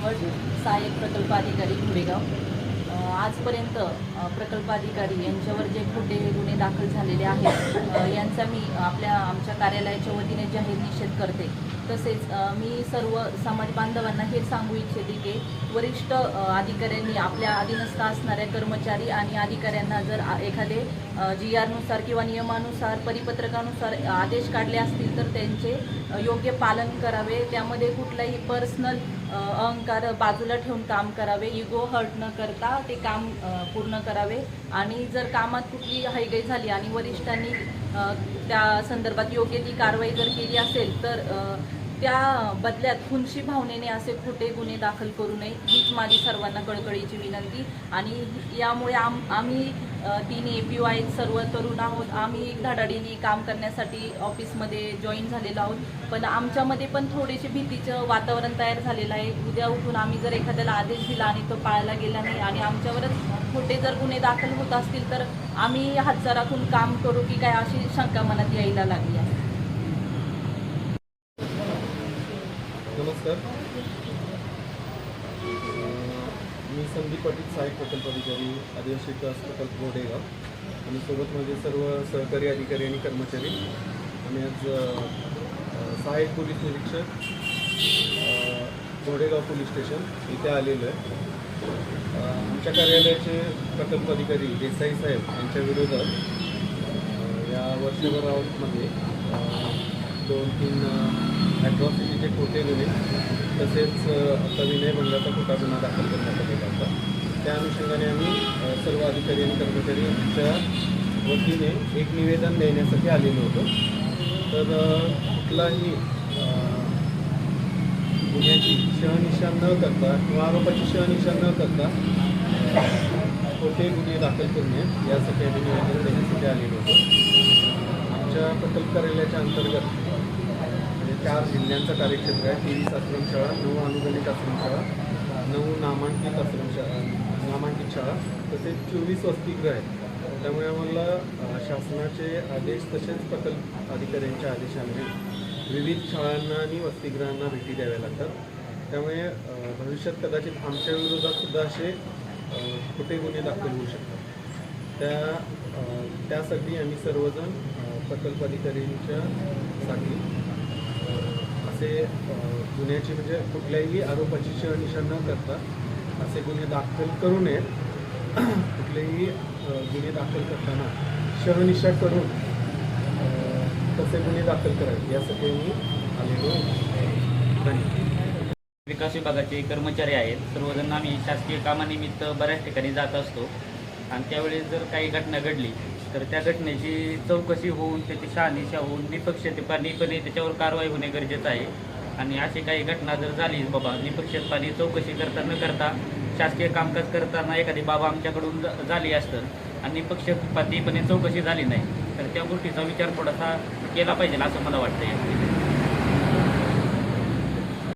निवड सहाय्यक प्रकल्प अधिकारी घोडेगाव आजपर्यंत प्रकल्प अधिकारी यांच्यावर जे खोटे गुन्हे दाखल झालेले आहेत यांचा मी आपल्या आमच्या कार्यालयाच्या वतीने जाहीर निषेध करते. तसेच मी सर्व समाज बांधवांना हे सांगू इच्छिते की वरिष्ठ अधिकाऱ्यांनी आपल्या अधीनस्थ असणाऱ्या कर्मचारी आणि अधिकाऱ्यांना जर एखादे जी आरनुसार किंवा नियमानुसार परिपत्रकानुसार आदेश काढले असतील तर त्यांचे योग्य पालन करावे. त्यामध्ये कुठलाही पर्सनल अहंकार बाजूला ठेवून काम करावे इगो हर्ट न करता ते काम पूर्ण करावे. आणि जर कामात कुठली हायगाई झाली आणि वरिष्ठांनी त्या संदर्भात योग्य ती कारवाई जर केली असेल तर त्या बदल्यात खुनशी भावनेने असे खोटे गुन्हे दाखल करू नये हीच माझी सर्वांना कळकळीची विनंती. आणि यामुळे आम आम्ही तीन ए पी वाय सर्व तरुण आहोत. आम्ही धडाडीने काम करण्यासाठी ऑफिसमध्ये जॉईन झालेलो आहोत. पण आमच्यामध्ये पण थोडेसे भीतीचं वातावरण तयार झालेलं आहे. उद्या उठून आम्ही जर एखाद्याला आदेश दिला आणि तो पाळला गेला नाही आणि आमच्यावरच खोटे जर गुन्हे दाखल होत असतील तर आम्ही हातचा काम करू की काय अशी शंका मनात यायला लागली आहे. नमस्कार. मी संदीप पाटील साहेब प्रकल्प अधिकारी आदिवासी विकास प्रकल्प गोडेगाव आणि सोबत माझे सर्व सहकारी अधिकारी आणि कर्मचारी. आम्ही आज सहाय्यक पोलीस निरीक्षक अं, पोलीस स्टेशन इथे आलेलो आहे. आमच्या कार्यालयाचे प्रकल्प अधिकारी देसाई साहेब यांच्या विरोधात या वर्षभरामध्ये दोन तीन ॲट्रॉसिटीचे खोटे दिले तसेच आता विनय भंगाचा खोटा गुन्हा दाखल करण्यात आलेला होता. त्या अनुषंगाने आम्ही सर्व अधिकारी आणि कर्मचाऱ्यांच्या वतीने एक निवेदन देण्यासाठी आलेलो होतो. तर कुठलाही गुन्ह्याची शहनिशा न करता किंवा आरोपाची शहनिशा न करता खोटे गुन्हे दाखल करणे यासाठी आम्ही निवेदन देण्यासाठी आलेलो होतो. आमच्या प्रकल्प कार्यालयाच्या अंतर्गत चार जिल्ह्यांचं कार्यक्षेत्र आहे. तेवीस आश्रमशाळा नऊ अनुदानित आश्रमशाळा नऊ नामांकित आश्रमशाळा नामांकित शाळा तसेच चोवीस वसतिगृह आहेत. त्यामुळे आम्हाला शासनाचे आदेश तसेच प्रकल्प अधिकाऱ्यांच्या आदेशाने विविध शाळांना आणि वसतिगृहांना भेटी द्याव्या लागतात. त्यामुळे भविष्यात कदाचित आमच्या विरोधात सुद्धा असे खोटे गुन्हे दाखल होऊ शकतात. त्या त्यासाठी आम्ही सर्वजण प्रकल्प अधिकाऱ्यांच्या साठी असे गुन्ह्याची म्हणजे कुठल्याही आरोपाची शहनिशा न करता असे गुन्हे दाखल करू नयेत. कुठलेही गुन्हे दाखल करताना शहनिशा करून तसे गुन्हे दाखल करावे यासाठी मी आलेलो विकास विभागाचे कर्मचारी आहेत. सर्वजण आम्ही शासकीय कामानिमित्त बऱ्याच ठिकाणी जात असतो. आणि त्यावेळेस जर काही घटना घडली तर त्या घटनेची चौकशी होऊन त्याची शहानिशा होऊन निपक्षपातीपणे त्याच्यावर कारवाई होणे गरजेचं आहे. आणि अशी काही घटना जर झाली बाबा निपक्षपाती चौकशी करता न करता शासकीय कामकाज करताना एखादी बाबा आमच्याकडून झाली असतं आणि निपक्षपातीपणे चौकशी झाली नाही तर त्या गोष्टीचा विचार थोडासा केला पाहिजे असं मला वाटतं